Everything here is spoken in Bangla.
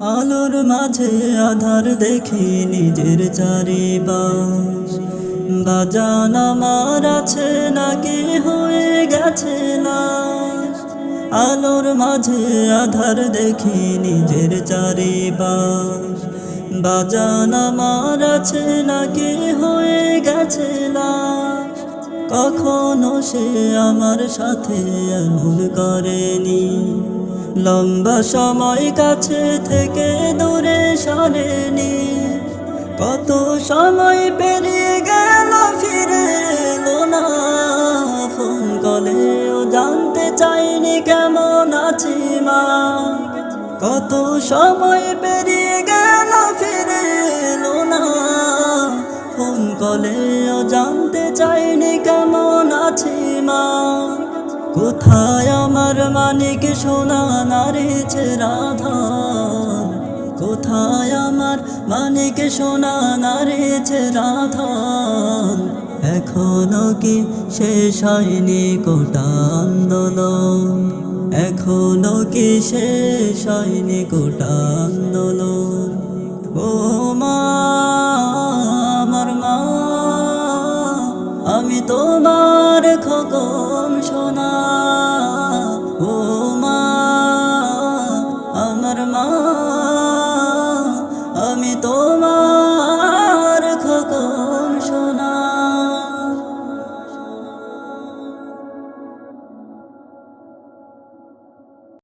আলোর মাঝে আধার দেখি নিজের চারিপাশ। বাজান আমার আছে নাকি হয়ে গেছে লাশ আলোর মাঝে আধার দেখি নিজের চারিপাশ। বাজান আমার আছে নাকি হয়ে গেছে লাশ কখনো সে আমার সাথে এমন করেনি। লম্বা সময় কাছে থেকে দূরে সরেনি। কত সময় পেরিয়ে গেল, ফিরে এলো না। ফোন কলেও জানতে চাইনি কেমন আছি মা। কত সময় পেরিয়ে গেল, ফিরে এলো না। ফোন কলেও জানতে চাইনি কেমন আছি মা। কোথায় আমার মানিক সোনা নারেছে রাধার কোথায় আমার মানিক সোনা নারেছে রাধার এখনও কি শেষ হয়নি কোটা আন্দোলন এখনও কি শেষ হয়নি কোটা আন্দোলন আমি তোমার খগম সোনা।